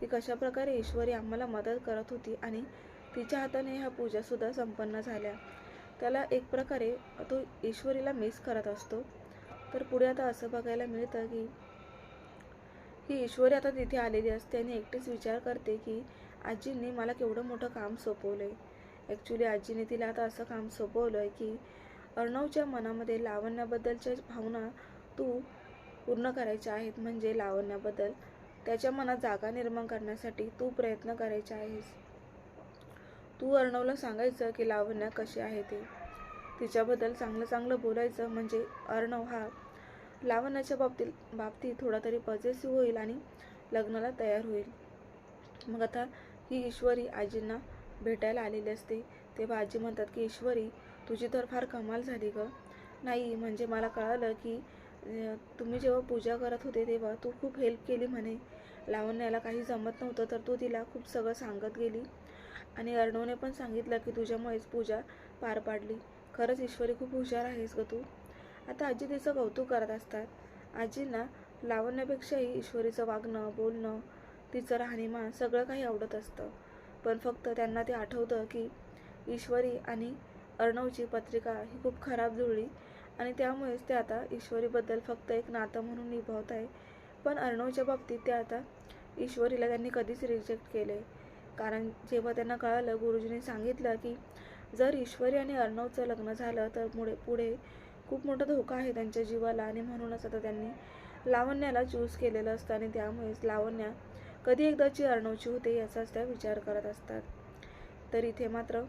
ती कशाप्रकारे ईश्वरी आम्हाला मदत करत होती आणि तिच्या हाताने ह्या पूजासुद्धा संपन्न झाल्या. त्याला एक प्रकारे तो ईश्वरीला मिस करत असतो. तर पुढे आता असं बघायला मिळतं की ही ईश्वरी आता तिथे आलेली असते आणि एकटीच विचार करते की आजींनी मला केवढं मोठं काम सोपवलं आहे ॲक्च्युली आजीने तिला आता असं काम सोपवलं आहे की अर्णवच्या मनामध्ये लावण्याबद्दलच्या भावना तू पूर्ण करायच्या आहेत. म्हणजे लावण्याबद्दल त्याच्या मनात जागा निर्माण करण्यासाठी तू प्रयत्न करायचे आहेस. तू अर्णवला सांगायचं की लावण्या कशी आहे ते. तिच्याबद्दल चांगलं चांगलं बोलायचं म्हणजे अर्णव हा लावण्याच्या बाबतीत बाबतीत थोडा तरी पॉझिटिव्ह होईल आणि लग्नाला तयार होईल. मग आता ही ईश्वरी आजींना भेटायला आलेली असते. तेव्हा आजी म्हणतात की ईश्वरी तुझी तर फार कमाल झाली ग. नाही म्हणजे मला कळालं की तुम्ही जेव्हा पूजा करत होते तेव्हा तू खूप हेल्प केली म्हणे. लावण्याला काही जमत नव्हतं तर तू तिला खूप सगळं सांगत गेली. आणि अर्णवने पण सांगितलं की तुझ्यामुळेच पूजा पार पाडली. खरंच ईश्वरी खूप हुशार आहेस ग तू. आता आजी तिचं कौतुक करत असतात. आजींना लावण्यापेक्षाही ईश्वरीचं वागणं बोलणं तिचं राहणीमान सगळं काही आवडत असतं. पण फक्त त्यांना ते आठवतं की ईश्वरी आणि अर्णवची पत्रिका ही खूप खराब जुळली. आणि त्यामुळेच ते आता ईश्वरीबद्दल फक्त एक नातं म्हणून निभावत आहे. पण अर्णवच्या बाबतीत ते आता ईश्वरीला त्यांनी कधीच रिजेक्ट केले कारण जेव्हा त्यांना कळालं गुरुजींनी सांगितलं की जर ईश्वरी आणि अर्णवचं लग्न झालं तर पुढे पुढे खूप मोठा धोका आहे त्यांच्या जीवाला आणि म्हणूनच आता त्यांनी लावण्याला चूज केलेलं असतं आणि त्यामुळेच लावण्या कधी एकदाची अर्णवची होते याचाच त्या विचार करत असतात. तर इथे मात्र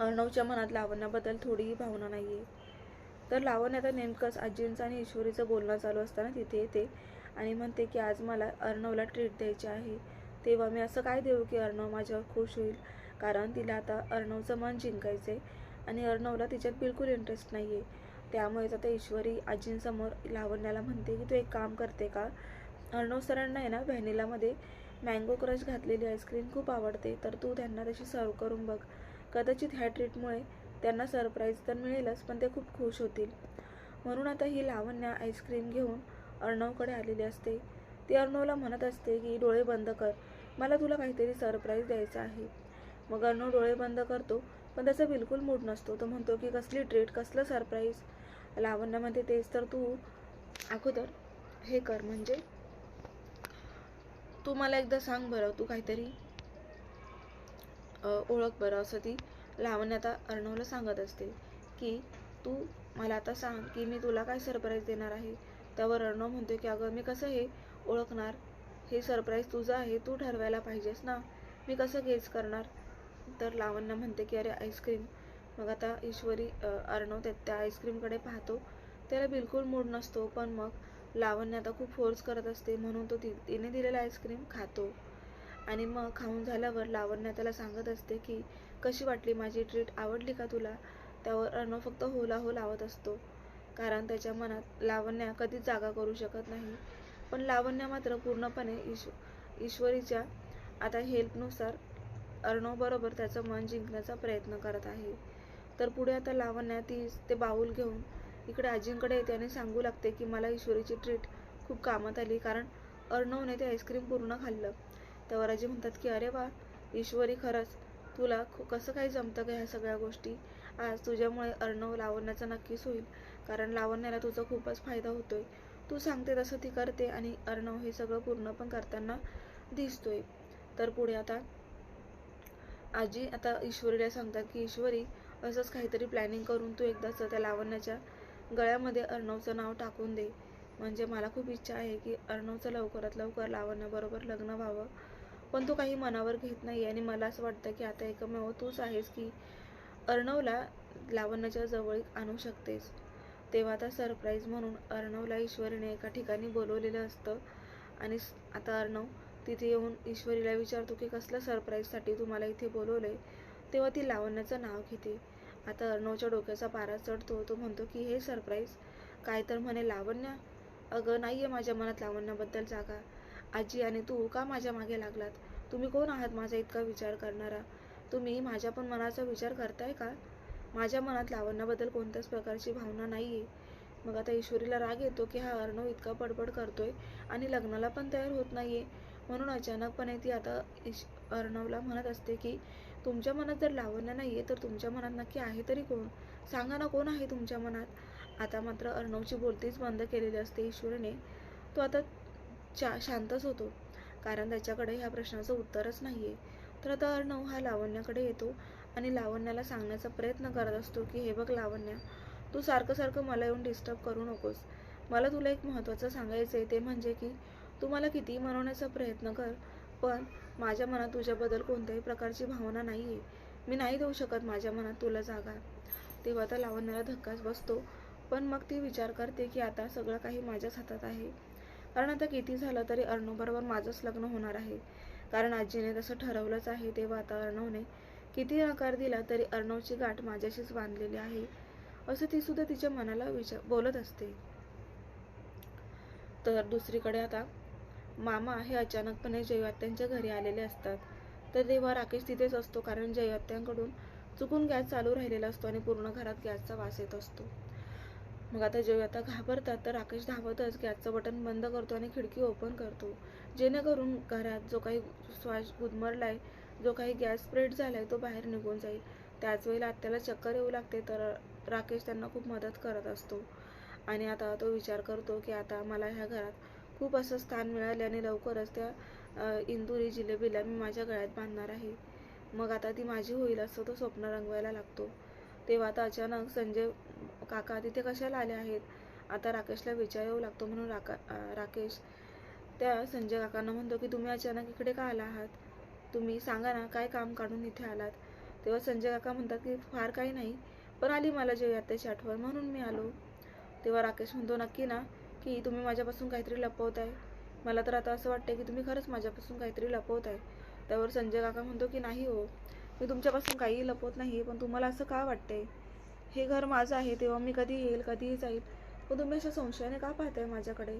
अर्णवच्या मनात लावण्याबद्दल थोडीही भावना नाही आहे तर लावण्य आता नेमकंच आजींचं आणि ईश्वरीचं बोलणं चालू असताना तिथे येते आणि म्हणते की आज मला अर्णवला ट्रीट द्यायची आहे. तेव्हा मी असं काय देऊ की अर्णव माझ्यावर खुश होईल? कारण तिला आता अर्णवचं मन जिंकायचं आहे आणि अर्णवला तिच्यात बिलकुल इंटरेस्ट नाही आहे त्यामुळेच आता ईश्वरी आजींसमोर लावण्याला म्हणते की तू एक काम करते का? अर्णव सरांना आहे ना व्हॅनिलामध्ये मँगो क्रश घातलेली आईस्क्रीम खूप आवडते. तर तू त्यांना तशी सर्व करून बघ. कदाचित ह्या ट्रीटमुळे त्यांना सरप्राईज तर मिळेलच पण ते खूप खुश होतील. म्हणून आता ही लावण्या आईस्क्रीम घेऊन अर्णवकडे आलेली असते. ती अर्णवला म्हणत असते की डोळे बंद कर. मला तुला काहीतरी सरप्राईज द्यायचं आहे. मग अर्णव डोळे बंद करतो पण त्याचा बिलकुल मूड नसतो. तो म्हणतो की कसली ट्रीट कसलं सरप्राईज लावण्यामध्ये तेच तर तू अगोदर हे कर म्हणजे तू मला एकदा सांग बरं तू काहीतरी ओळख बरं असं ती लावण्य आता अर्णवला सांगत असते की तू मला आता सांग की मी तुला काय सरप्राईज देणार आहे? त्यावर अर्णव म्हणतो की अगं मी कसं हे ओळखणार? हे सरप्राईज तुझं आहे तू ठरवायला पाहिजेस ना? मी कसं गेस करणार? तर लावण्य म्हणते की अरे आईस्क्रीम मग आता ईश्वरी अर्णव त्या त्या आईस्क्रीमकडे पाहतो. त्याला बिलकुल मूड नसतो पण मग लावण्य आता खूप फोर्स करत असते. म्हणून तो ती तिने दिलेला आईस्क्रीम खातो. आणि मग खाऊन झाल्यावर लावण्य त्याला सांगत असते की कशी वाटली माझी ट्रीट आवडली का तुला? त्यावर अर्णव फक्त होला हो लावत असतो. कारण त्याच्या मनात लावण्या कधीच जागा करू शकत नाही. पण लावण्य मात्र पूर्णपणे ईश ईश्वरीच्या आता हेल्पनुसार अर्णवबरोबर त्याचं मन जिंकण्याचा प्रयत्न करत आहे. तर पुढे आता लावण्या ती ते बाऊल घेऊन इकडे आजींकडे येते आणि सांगू लागते की मला ईश्वरीची ट्रीट खूप कामात आली कारण अर्णवने ते आईस्क्रीम पूर्ण खाल्लं. त्यावर आजी म्हणतात की अरे वा ईश्वरी खरंच तुला कसं काही जमतं का ह्या सगळ्या गोष्टी? आज तुझ्यामुळे अर्णव लावण्याचा नक्कीच होईल. कारण लावण्याला तुझा खूपच फायदा होतोय. तू सांगते तसं ती करते आणि अर्णव हे सगळं पूर्ण पण करताना दिसतोय. तर पुढे आता आजी आता ईश्वरीला सांगतात की ईश्वरी असंच काहीतरी प्लॅनिंग करून तू एकदाच त्या लावण्याच्या गळ्यामध्ये अर्णवचं नाव टाकून दे. म्हणजे मला खूप इच्छा आहे की अर्णवचं लवकरात लवकर लावण्याबरोबर लग्न व्हावं. पण तो काही मनावर घेत नाही आणि मला असं वाटतं की आता एकमेव तूच आहेस की अर्णवला लावण्याच्या जवळ आणू शकतेस. तेव्हा आता सरप्राईज म्हणून अर्णवला ईश्वरीने एका ठिकाणी बोलवलेलं असतं. आणि आता अर्णव तिथे येऊन ईश्वरीला विचारतो की कसल्या सरप्राईजसाठी तू मला इथे बोलवलंय? तेव्हा ती लावण्याचं नाव घेते. आता अर्णवच्या डोक्याचा पारा चढतो. तो म्हणतो की हे सरप्राईज? काय तर म्हणे लावण्या? अगं नाही आहे माझ्या मनात लावण्याबद्दल जागा. आजी आणि तू का माझ्या मागे लागलात? तुम्ही कोण आहात माझा इतका विचार करणारा? तुम्ही माझ्या पण मनाचा विचार करताय का? माझ्या मनात लावण्याबद्दल कोणत्याच प्रकारची भावना नाही आहे मग आता ईश्वरीला राग येतो की हा अर्णव इतका पडपड करतोय आणि लग्नाला पण तयार होत नाहीये. म्हणून अचानकपणे ती आता इश अर्णवला म्हणत असते की तुमच्या मनात जर लावण्या नाही आहे तर तुमच्या मनात नक्की आहे तरी कोण? सांगा ना कोण आहे तुमच्या मनात? आता मात्र अर्णवची बोलतीच बंद केलेली असते ईश्वरीने. तो आता चा शांतच होतो. कारण त्याच्याकडे ह्या प्रश्नाचं उत्तरच नाही आहे तर आता अर्णव हा लावण्याकडे येतो आणि लावण्याला सांगण्याचा प्रयत्न करत असतो की हे बघ लावण्या तू सारखं सारखं मला येऊन डिस्टर्ब करू नकोस. मला तुला एक महत्त्वाचं सांगायचं आहे ते म्हणजे की तू मला कितीही मनवण्याचा प्रयत्न कर पण माझ्या मनात तुझ्याबद्दल कोणत्याही प्रकारची भावना नाही आहे मी नाही देऊ शकत माझ्या मनात तुला जागा. तेव्हा तर लावण्याला धक्काच बसतो पण मग ती विचार करते की आता सगळं काही माझ्याच हातात आहे. कारण आता किती झालं तरी अर्णोबरोबर माझंच लग्न होणार आहे. कारण आजीने तसं ठरवलंच आहे तेव्हा आता अर्णवने किती नकार दिला तरी अर्णवची गाठ माझ्याशीच बांधलेली आहे. असं ती सुद्धा तिच्या मनाला विचार बोलत असते. तर दुसरीकडे आता मामा हे अचानकपणे जयवात्यांच्या घरी आलेले असतात. तर तेव्हा राकेश तिथेच असतो कारण जयवात्यांकडून चुकून गॅस चालू राहिलेला असतो आणि पूर्ण घरात गॅसचा वास येत असतो. मग आता जेव्हा आता घाबरतात तर राकेश धावतच. गॅसचं बटन बंद करतो आणि खिडकी ओपन करतो. जेणेकरून घरात जो काही श्वास गुदमरलाय जो काही गॅस स्प्रेड झालाय तो बाहेर निघून जाईल. त्याच वेळेला आत्याला चक्कर येऊ लागते तर राकेश त्यांना खूप मदत करत असतो. आणि आता तो विचार करतो की आता मला ह्या घरात खूप असं स्थान मिळाले आणि लवकरच त्या इंदुरी जिलेबीला मी माझ्या गळ्यात बांधणार आहे. मग आता ती माझी होईल असं तो स्वप्न रंगवायला लागतो. तेव्हा आता अचानक संजय काका तिथे कशाला आले आहेत? आता राकेशला विचार येऊ लागतो म्हणून राका राकेश त्या संजय काकांना म्हणतो की तुम्ही अचानक इकडे का आला आहात? तुम्ही सांगा ना काय काम काढून इथे आलात? तेव्हा संजय काका म्हणतात की फार काही नाही पण आली मला जेव्हा त्याची आठवण म्हणून मी आलो. तेव्हा राकेश म्हणतो नक्की ना की तुम्ही माझ्यापासून काहीतरी लपवताय. मला तर आता असं वाटतंय की तुम्ही खरंच माझ्यापासून काहीतरी लपवताय. त्यावर संजय काका म्हणतो की नाही हो मी तुमच्यापासून काहीही लपवत नाही पण तुम्हाला असं का वाटतंय? हे घर माझं आहे तेव्हा मी कधी येईल कधीही जाईल. पण तुम्ही अशा संशयाने का पाहताय माझ्याकडे?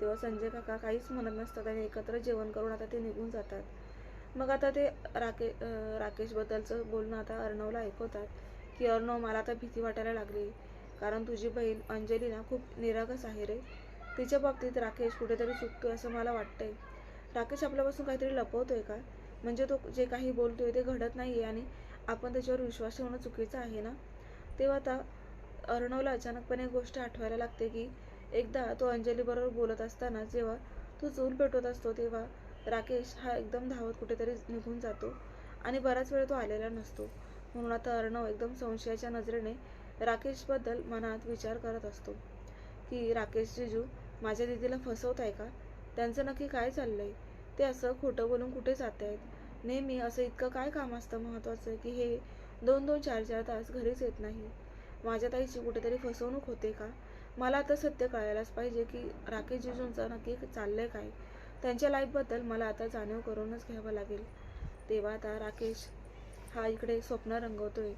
तेव्हा संजय काका काहीच म्हणत नसतात आणि एकत्र जेवण करून आता ते निघून जातात. मग आता ते राके राकेशबद्दलचं बोलणं आता अर्णवला ऐकवतात की अर्णव मला आता भीती वाटायला लागली. कारण तुझी बहीण अंजली ना खूप निरागस आहे रे. तिच्या बाबतीत राकेश कुठेतरी चुकतोय असं मला वाटतंय. राकेश आपल्यापासून काहीतरी लपवतोय का? म्हणजे तो जे काही बोलतोय ते घडत नाहीये आणि आपण त्याच्यावर विश्वास ठेवणं चुकीचं आहे ना? तेव्हा आता अर्णवला अचानकपणे एक गोष्ट आठवायला लागते की एकदा तो अंजलीबरोबर बोलत असताना जेव्हा तो चूल पेटवत असतो तेव्हा राकेश हा एकदम धावत कुठेतरी निघून जातो आणि बराच वेळ तो आलेला नसतो. म्हणून आता अर्णव एकदम संशयाच्या नजरेने राकेशबद्दल मनात विचार करत असतो की राकेश जिजू माझ्या दिदीला फसवत आहे का? त्यांचं नक्की काय चाललंय? ते असं खोटं बोलून कुठे जात आहेत नेहमी असं इतकं काय काम असतं महत्त्वाचं की हे दोन दोन चार चार तास घरीच येत नाही. माझ्या ताईची कुठेतरी फसवणूक होते का? मला आता सत्य कळायलाच पाहिजे की राकेश जिजूंचं नक्की चाललंय काय? त्यांच्या लाईफबद्दल मला आता जाणीव करूनच घ्यावं लागेल. तेव्हा आता राकेश हा इकडे स्वप्न रंगवतोय.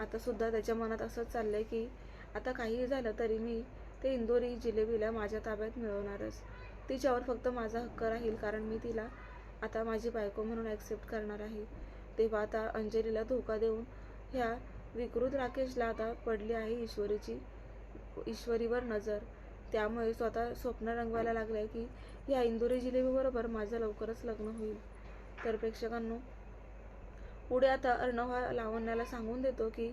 आता सुद्धा त्याच्या मनात असंच चाललंय की आता काहीही झालं तरी मी ते इंदोरी जिलेबीला माझ्या ताब्यात मिळवणारच. तिच्यावर फक्त माझा हक्क राहील कारण मी तिला आता माझी बायको म्हणून ॲक्सेप्ट करणार आहे. तेव्हा आता अंजलीला धोका देऊन ह्या विकृत राकेशला आता पडली आहे ईश्वरीची ईश्वरीवर नजर. त्यामुळे स्वतः स्वप्न रंगवायला लागलंय की या इंदुरी जिलेबीबरोबर माझं लवकरच लग्न होईल. तर प्रेक्षकांनो पुढे आता अर्णव हा लावण्याला सांगून देतो की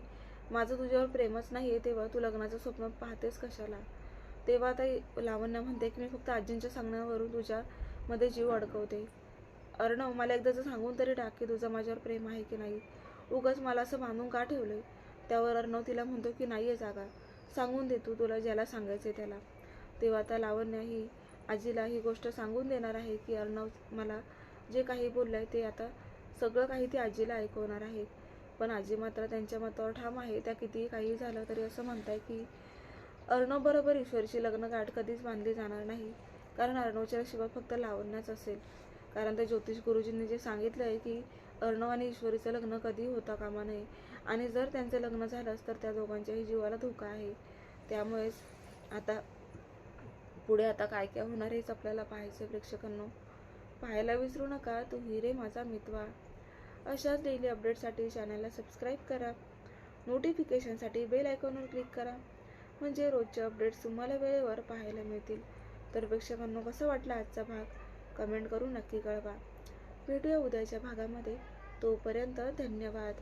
माझं तुझ्यावर प्रेमच नाही आहे तेव्हा तू लग्नाचं स्वप्न पाहतेस कशाला? तेव्हा आता लावण्य म्हणते की मी फक्त आजींच्या सांगण्यावरून तुझ्यामध्ये जीव अडकवते. अर्णव मला एकदाचं सांगून तरी टाक की तुझं माझ्यावर प्रेम आहे की नाही. उगाच मला असं बांधून का ठेवलंय? त्यावर अर्णव तिला म्हणतो की नाही आहे जागा. सांगून दे तू तुला ज्याला सांगायचं त्याला. तेव्हा आता लावण्या ही आजीला ही गोष्ट सांगून देणार आहे की अर्णव मला जे काही बोललंय ते आता सगळं काही ती आजीला ऐकवणार आहे. पण आजी मात्र त्यांच्या मतावर ठाम आहे. त्या कितीही काही झालं तरी असं म्हणताय की अर्णव बरोबर ईश्वरची लग्न गाठ कधीच बांधली जाणार नाही. कारण अर्णवच्या शिवाय फक्त लावण्याच असेल. कारण त्या ज्योतिष गुरुजींनी जे सांगितलं आहे की अर्णव आणि ईश्वरीचं लग्न कधी होता कामा नये. आणि जर त्यांचं लग्न झालंच तर त्या दोघांच्याही जीवाला धोका आहे. त्यामुळेच आता पुढे आता काय काय होणार हेच आपल्याला पाहायचं प्रेक्षकांनो. पाहायला विसरू नका तू हिरे माझा मितवा. अशाच डेली अपडेटसाठी चॅनलला सबस्क्राईब करा. नोटिफिकेशनसाठी बेल आयकॉनवर क्लिक करा. म्हणजे रोजचे अपडेट्स तुम्हाला वेळेवर पाहायला मिळतील. तर प्रेक्षकांनो कसं वाटलं आजचा भाग? कमेंट करून नक्की कळवा. भेटूया उद्याच्या भागामध्ये. तोपर्यंत धन्यवाद.